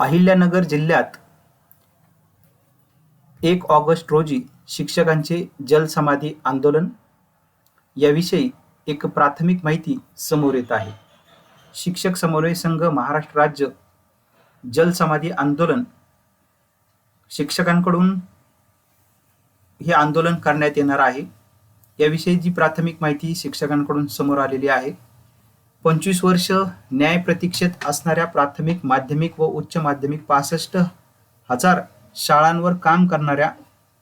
अहिल्यानगर जिल्ह्यात एक ऑगस्ट रोजी शिक्षकांचे जलसमाधी आंदोलन याविषयी एक प्राथमिक माहिती समोर येत आहे. शिक्षक समन्वय संघ महाराष्ट्र राज्य जलसमाधी आंदोलन शिक्षकांकडून हे आंदोलन करण्यात येणार आहे. याविषयी जी प्राथमिक माहिती शिक्षकांकडून समोर आलेली आहे पंचवीस वर्ष न्याय प्रतीक्षेत असणाऱ्या प्राथमिक माध्यमिक व उच्च माध्यमिक पासष्ट हजार शाळांवर काम करणाऱ्या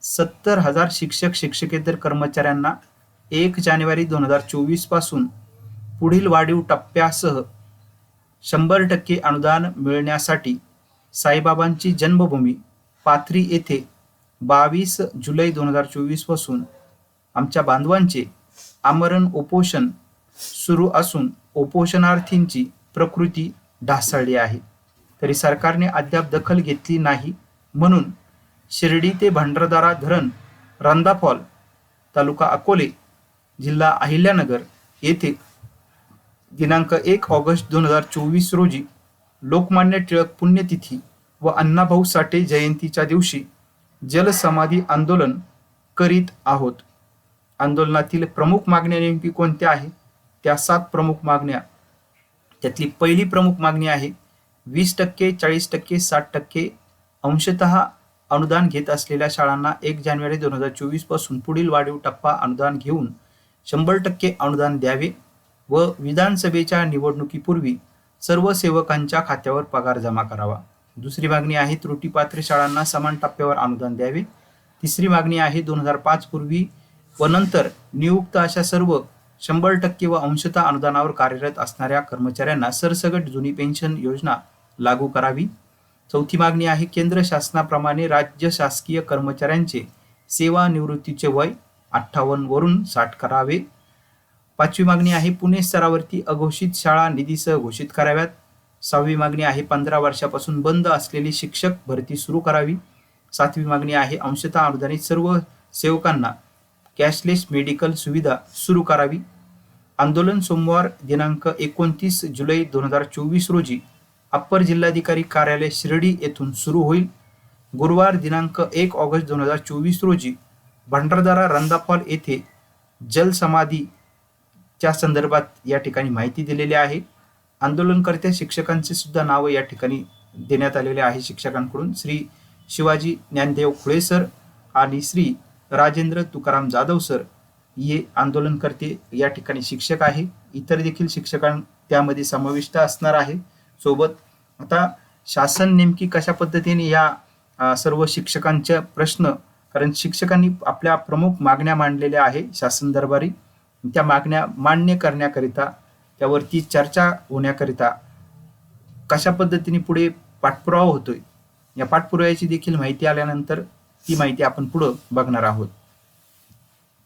सत्तर हजार शिक्षक शिक्षकेतर कर्मचाऱ्यांना एक जानेवारी दोन हजार चोवीसपासून पुढील वाढीव टप्प्यासह शंभर टक्के अनुदान मिळण्यासाठी साईबाबांची जन्मभूमी पाथरी येथे बावीस जुलै दोन हजार चोवीसपासून आमच्या बांधवांचे आमरण उपोषण सुरू असून उपोषणार्थींची प्रकृती ढासळली आहे. तरी सरकारने अद्याप दखल घेतली नाही म्हणून शिर्डी ते भंडारदारा धरण रांदाफॉल तालुका अकोले जिल्हा अहिल्यानगर येथे दिनांक एक ऑगस्ट दोन हजार चोवीस रोजी लोकमान्य टिळक पुण्यतिथी व अण्णाभाऊ साठे जयंतीच्या दिवशी जलसमाधी आंदोलन करीत आहोत. आंदोलनातील प्रमुख मागण्या नेमकी कोणत्या आहे त्या सात प्रमुख मागण्या. त्यातली पहिली प्रमुख मागणी आहे वीस टक्के चाळीस टक्के साठ टक्के अंशतः अनुदान घेत असलेल्या शाळांना एक जानेवारी दोन हजार चोवीसपासून पुढील वाढीव टप्पा अनुदान घेऊन शंभर टक्के अनुदान द्यावे व विधानसभेच्या निवडणुकीपूर्वी सर्व सेवकांच्या खात्यावर पगार जमा करावा. दुसरी मागणी आहे त्रुटीपात्र शाळांना समान टप्प्यावर अनुदान द्यावे. तिसरी मागणी आहे दोन हजार पाच पूर्वी व नंतर नियुक्त अशा सर्व शंभर टक्के व अंशतः अनुदानावर कार्यरत असणाऱ्या कर्मचाऱ्यांना सरसगट जुनी पेन्शन योजना लागू करावी. चौथी मागणी आहे केंद्र शासनाप्रमाणे राज्य शासकीय कर्मचाऱ्यांचे सेवानिवृत्तीचे वय अठ्ठावन्न वरून साठ करावे. पाचवी मागणी आहे पुणे स्तरावरती अघोषित शाळा निधीसह घोषित कराव्यात. सहावी मागणी आहे पंधरा वर्षापासून बंद असलेली शिक्षक भरती सुरू करावी. सातवी मागणी आहे अंशतः अनुदानित सर्व सेवकांना कॅशलेस मेडिकल सुविधा सुरू करावी. आंदोलन सोमवार दिनांक एकोणतीस जुलै दोन हजार चोवीस रोजी अप्पर जिल्हाधिकारी कार्यालय शिर्डी येथून सुरू होईल. गुरुवार दिनांक एक ऑगस्ट दोन हजार चोवीस रोजी भंडारदारा रंदाफॉल येथे जलसमाधीच्या संदर्भात या ठिकाणी माहिती दिलेली आहे. आंदोलनकर्त्या शिक्षकांचे सुद्धा नावं या ठिकाणी देण्यात आलेले आहे. शिक्षकांकडून श्री शिवाजी ज्ञानदेव खुळेसर आणि श्री राजेंद्र तुकाराम जाधव सर हे आंदोलनकर्ते या ठिकाणी शिक्षक आहे. इतर देखील शिक्षकां त्यामध्ये समाविष्ट असणार आहे. सोबत आता शासन नेमकी कशा पद्धतीने या सर्व शिक्षकांच्या प्रश्न कारण शिक्षकांनी आपल्या प्रमुख मागण्या मांडलेल्या आहे शासन दरबारी. त्या मागण्या मान्य करण्याकरिता त्यावरती चर्चा होण्याकरिता कशा पद्धतीने पुढे पाठपुरावा होतोय? या पाठपुराव्याची देखील माहिती आल्यानंतर ती माहिती आपण पुढं बघणार आहोत.